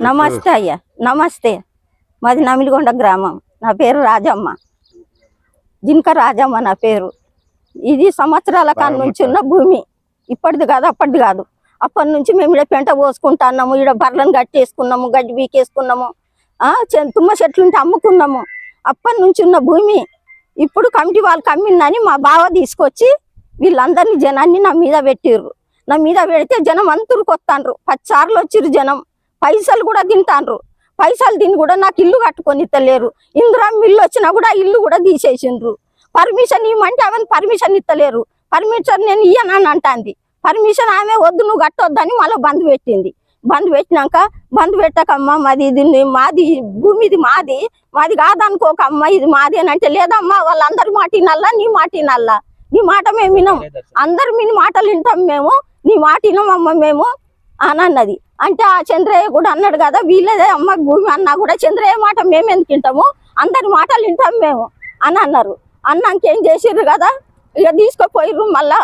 నమస్తే. అయ్యా. నమస్తే. మాది నమిలిగొండ గ్రామం. నా పేరు రాజమ్మ. జింక రాజమ్మ నా పేరు. ఇది సంవత్సరాల కాలం నుంచి ఉన్న భూమి. ఇప్పటిది కాదు అప్పటిది కాదు. అప్పటి నుంచి మేము ఇక్కడ పెంట పోసుకుంటున్నాము ఇక్కడ బర్రెలను కట్టేసుకున్నాము గడ్డి బీకేసుకున్నాము తుమ్మ చెట్లు ఉంటే అమ్ముకున్నాము. అప్పటి నుంచి ఉన్న భూమి. ఇప్పుడు కమిటీ వాళ్ళు కమ్మిందని మా బావ తీసుకొచ్చి వీళ్ళందరినీ జనాన్ని నా మీద పెట్టిర్రు. నా మీద పెడితే జనం అంతూరుకు వస్తాండ్రు పచ్చార్లు వచ్చిర్రు జనం. పైసలు కూడా తింటాండ్రు పైసలు తిని కూడా నాకు ఇల్లు కట్టుకొని ఇస్తలేరు ఇందిరా ఇల్లు వచ్చినా కూడా ఇల్లు కూడా తీసేసిండ్రు. పర్మిషన్ ఇవ్వమంటే ఆమె పర్మిషన్ ఇస్తలేరు పర్మిషన్ నేను ఇయ్యనని అంటాంది. పర్మిషన్ ఆమె వద్దు నువ్వు కట్టొద్దని మళ్ళీ బంద్ పెట్టింది. బంద్ పెట్టినాక బంద్ పెట్టకమ్మ మాది ఇది మాది భూమి ఇది మాది మాది కాదనుకోక అమ్మ ఇది మాది అని అంటే లేదమ్మా వాళ్ళందరి మాట వినాలా నీ మాట వినాలా? నీ మాట మేము వినం. అందరు మీ మాటలు వింటాం మేము నీ మాట వినమమ్మ మేము అని అన్నది. అంటే ఆ చంద్రయ్య కూడా అన్నాడు కదా వీళ్ళదే అమ్మ భూమి అన్నా కూడా చంద్రయ్య మాట మేము ఎందుకు వింటాము? అందరి మాటలు వింటాం మేము అని అన్నారు. అన్నాక ఏం చేసిర్రు కదా ఇక తీసుకుపోయిర్రు మళ్ళా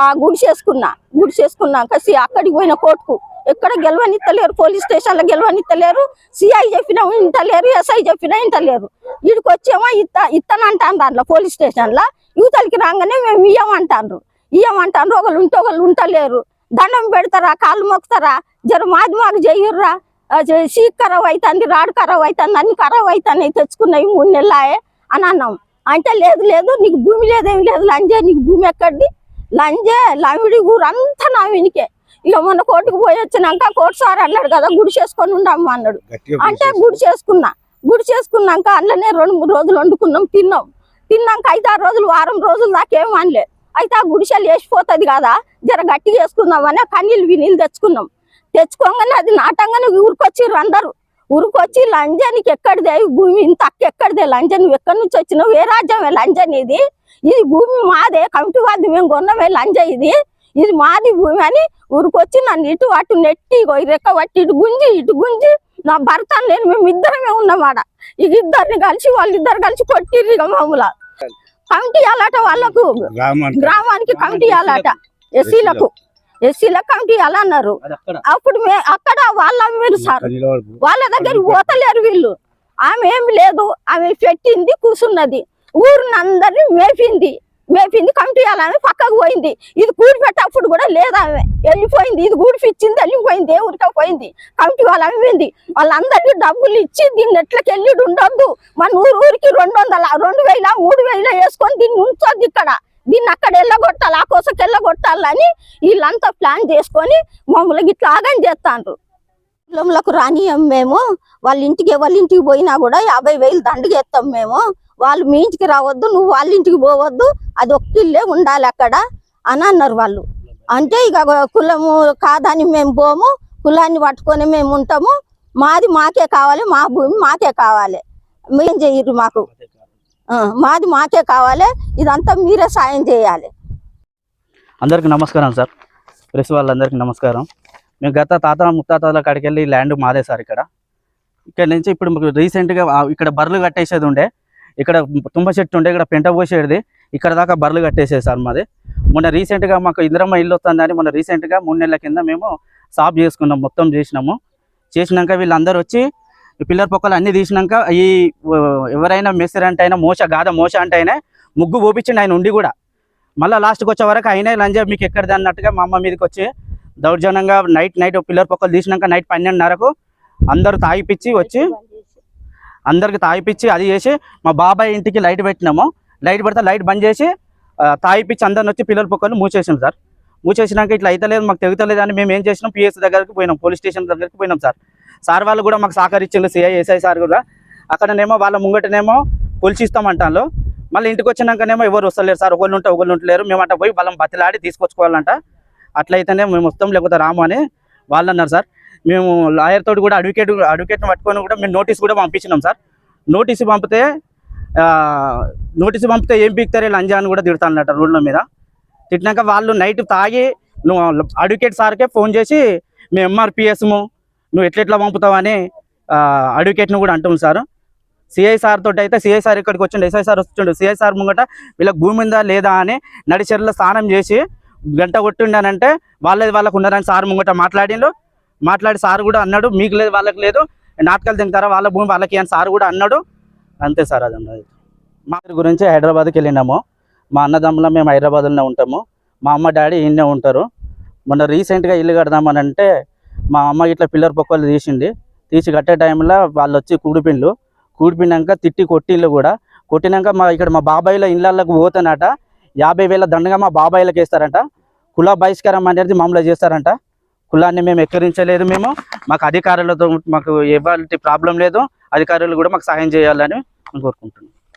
ఆ గుడిసేసుకున్నా గుడిసేసుకున్నాక సి అక్కడికి పోయిన కోర్టుకు. ఎక్కడ గెలవనిత్తలేరు పోలీస్ స్టేషన్లో గెలవనిత్తలేరు సిఐ చెప్పినా ఇంటలేరు ఎస్ఐ చెప్పినా ఇంటలేరు వీడికి వచ్చేమో ఇత్త ఇత్తనంటాను దాంట్లో పోలీస్ స్టేషన్లో. యువతలకి రాగానే మేము ఇయ్యమంటాను ఇయ్యమంటాను ఒకళ్ళు ఉంటే ఒకళ్ళు ఉంటలేరు. దండం పెడతారా కాళ్ళు మొక్కుతారా? జర మాది మాకు చెయ్యర్రా సీక్ ఖరాబ్ అవుతుంది రాడు ఖరాబ్ అవుతుంది అన్ని ఖరాబ్ అవుతాయి తెచ్చుకున్నాయి మూడు నెలలాయే అని అన్నాం. అంటే లేదు లేదు నీకు భూమి లేదేమి లేదు లంజే నీకు భూమి ఎక్కడిది? లంజే లవిడి ఊరు అంతా నా వెనికే. ఇక మొన్న కోర్టుకు పోయి వచ్చినాక కోర్టు సార్ అన్నాడు కదా గుడి చేసుకొని ఉండమ్మా అన్నాడు. అంటే గుడి చేసుకున్నా. గుడి చేసుకున్నాక అందులోనే రెండు మూడు రోజులు వండుకున్నాం తిన్నాం. తిన్నాక ఆ రోజులు వారం రోజులు దాకేం అనలే అయితే ఆ గుడిసెలు వేసిపోతుంది కదా. జర గట్టిగా వేసుకుందామని కన్నీళ్ళు వినీళ్ళు తెచ్చుకున్నాం. తెచ్చుకోగానే అది నాటంగానే ఊరికొచ్చిర్రు అందరు. ఊరికొచ్చి లంజానికి ఎక్కడిదే? భూమి ఇంత అక్క ఎక్కడిదే లంజన్ నువ్వు ఎక్కడి నుంచి వచ్చినావు? ఏ రాజ్యమే లంజన్ ఇది ఇది భూమి మాదే. కమిటీ వాళ్ళు మేము కొన్నమే లంజ ఇది. ఇది మాది భూమి అని ఊరికొచ్చి నన్ను ఇటు అటు నెట్టి రెక్క పట్టి ఇటు గుంజి ఇటు గుంజి నా భర్త నేను మేము ఇద్దరమే ఉన్నామాట ఇక ఇద్దరిని కలిసి వాళ్ళిద్దరు కలిసి కొట్టిర్రు ఇక మామూలు. కమిటీ ఇవ్వాలట వాళ్ళకు. గ్రామానికి. కమిటీ ఇవ్వాలట ఎస్సీలకు. ఎస్సీలకు. కమిటీ ఇవ్వాలన్నారు అది అక్కడ. అప్పుడు మే అక్కడ వాళ్ళ మీరు సార్. వాళ్ళ దగ్గరికి పోతలేరు వీళ్ళు. ఆమె ఏమి లేదు. ఆమె పెట్టింది కూసున్నది. ఊరిని అందరిని మేపింది. మేపింది కమిటీ ఆమె పక్కకు పోయింది. ఇది కూడి పెట్టప్పుడు కూడా లేదా ఆమె. వెళ్ళిపోయింది. ఇది గూడి పిచ్చింది వెళ్ళిపోయింది. ఏ ఊరికే పోయింది. కమిటీ వాళ్ళు అమ్మింది. వాళ్ళందరికీ డబ్బులు ఇచ్చి దీన్ని ఎట్లకి వెళ్ళి ఉండొద్దు మన ఊరు ఊరికి రెండు వందల రెండు వేల మూడు వేల వేసుకొని దీన్ని ఉంచొద్దు ఇక్కడ. దీన్ని అక్కడ వెళ్ళగొట్టాలి ఆ కోసకి వెళ్ళగొట్టాలని వీళ్ళంతా ప్లాన్ చేసుకొని మమ్మల్ని ఇట్లా ఆగం చేస్తాండ్రు. కులంలకు రానియం మేము. వాళ్ళ ఇంటికి వాళ్ళ ఇంటికి పోయినా కూడా యాభై వేలు దండగేస్తాం మేము. వాళ్ళు మీ ఇంటికి రావద్దు నువ్వు వాళ్ళ ఇంటికి పోవద్దు అది ఒక్కళ్ళే ఉండాలి అక్కడ అని అన్నారు వాళ్ళు. అంటే ఇక కులము కాదని మేము పోము కులాన్ని పట్టుకొని మేము ఉంటాము మాది మాకే కావాలి మా భూమి మాకే కావాలి. మేం చేయరు మాకు? మాది మాకే కావాలి ఇదంతా మీరే సాయం చేయాలి. అందరికీ నమస్కారం సార్. ప్రెస్ వాళ్ళందరికీ నమస్కారం. మేము గత తాత ముత్తాతల కాడికి వెళ్ళి ల్యాండ్ మాదే సార్ ఇక్కడ. ఇక్కడ నుంచి ఇప్పుడు మాకు రీసెంట్గా ఇక్కడ బర్రెలు కట్టేసేది ఉండే. ఇక్కడ తుమ్మ చెట్టు ఉండే ఇక్కడ పెంట పోసేది. ఇక్కడ దాకా బర్రెలు కట్టేసేది సార్ మాది. మొన్న రీసెంట్గా మాకు ఇందిరమ్మ ఇల్లు వస్తుందని మొన్న రీసెంట్గా మూడు నెలల కింద మేము సాప్ చేసుకున్నాం మొత్తం చేసినాము. చేసినాక వీళ్ళందరూ వచ్చి పిల్లర్ పొక్కలు అన్ని తీసినాక ఈ ఎవరైనా మెస్సర్ అంటే అయినా మోస గాధ మోస అంటే అయినా ముగ్గు పోపించిండు ఆయన ఉండి కూడా. మళ్ళీ లాస్ట్కి వచ్చే వరకు అయినా లంజా మీకు ఎక్కడిది అన్నట్టుగా మా అమ్మ మీదకి వచ్చి దౌర్జన్యంగా నైట్ నైట్ పిల్లర్ పక్కలు తీసినాక నైట్ పన్నెండున్నరకు అందరూ తాగిపిచ్చి వచ్చి అందరికి తాగిపిచ్చి అది చేసి మా బాబాయ్ ఇంటికి లైట్ పెట్టినాము. లైట్ పెడితే లైట్ బంద్ చేసి తాగిపించి తాగిపిచ్చి అందరిని వచ్చి పిల్లల పక్కన మూసేసాం సార్. మూసేసినాక ఇట్లా అయితలేదు మాకు తెగుతలేదు అని మేము ఏం చేసినాం? పిఎస్ దగ్గరికి పోయినాం పోలీస్ స్టేషన్ దగ్గరికి పోయినాం సార్. సార్ వాళ్ళు కూడా మాకు సహకరించారు సిఐ ఎస్ఐ సార్ కూడా. అక్కడనేమో వాళ్ళ ముంగటనేమో కొలిచిస్తామంటాను మళ్ళీ ఇంటికి వచ్చినాకనేమో ఎవరు వస్తలేరు సార్. ఒకళ్ళు ఉంటే ఒకళ్ళు ఉంటలేరు. మేము అంట పోయి వాళ్ళని బతిలాడి తీసుకొచ్చుకోవాలంట. అట్లయితేనే మేము వస్తాం లేకపోతే రాము అని వాళ్ళు అన్నారు సార్. మేము లాయర్ తోటి కూడా అడ్వకేట్ అడ్వకేట్ని పట్టుకొని కూడా మేము నోటీస్ కూడా పంపించినాం సార్. నోటీసు పంపితే నోటీసు పంపితే ఏం పీకుతారే లంజా అని కూడా తిడతానట రోడ్ల మీద. తిట్టినాక వాళ్ళు నైట్ తాగి నువ్వు అడ్వకేట్ సార్కే ఫోన్ చేసి మేము ఎంఆర్పిఎస్ము నువ్వు ఎట్లెట్లా పంపుతావని అడ్వకేట్ను కూడా అంటుంది సార్. సిఐ సార్ తోటి అయితే సిఐ సార్ ఇక్కడికి వచ్చిండు ఎస్ఐ సార్ వస్తుండు. సిఐ సార్ ముంగట వీళ్ళకి భూమి ఉందా లేదా అని నడిచెర్ల స్నానం చేసి గంట కొట్టిండనంటే వాళ్ళది వాళ్ళకు ఉన్నారని సార్ ముంగట మాట్లాడిండు. మాట్లాడి సార్ కూడా అన్నాడు మీకు లేదు వాళ్ళకి లేదు. నాటకాలు తింటారా వాళ్ళ భూమి వాళ్ళకి అని సార్ కూడా అన్నాడు. అంతే సార్ అది అన్నది. మా గురించి హైదరాబాద్కి వెళ్ళినాము. మా అన్నదమ్ముల మేము హైదరాబాద్లోనే ఉంటాము. మా అమ్మ డాడీ ఈయనే ఉంటారు. మొన్న రీసెంట్గా ఇల్లు కడదామని అంటే మా అమ్మ ఇట్లా పిల్లర్ పొక్కలు తీసింది. తీసి కట్టే టైంలో వాళ్ళు వచ్చి కూడిపిండ్లు. కూడిపినాక తిట్టి కొట్టిళ్ళు కూడా. కొట్టినాక మా ఇక్కడ మా బాబాయిల ఇళ్ళకు పోతానట. యాభై వేల దండగా మా బాబాయిలకు వేస్తారంట కుల బహిష్కారం అనేది మామూలు చేస్తారంట. కులాన్ని మేము ఎక్కరించలేదు మేము. మాకు అధికారులతో మాకు ఎలాంటి ప్రాబ్లం లేదు. అధికారులు కూడా మాకు సహాయం చేయాలని కోరుకుంటున్నాం. కోరుకుంటున్నాను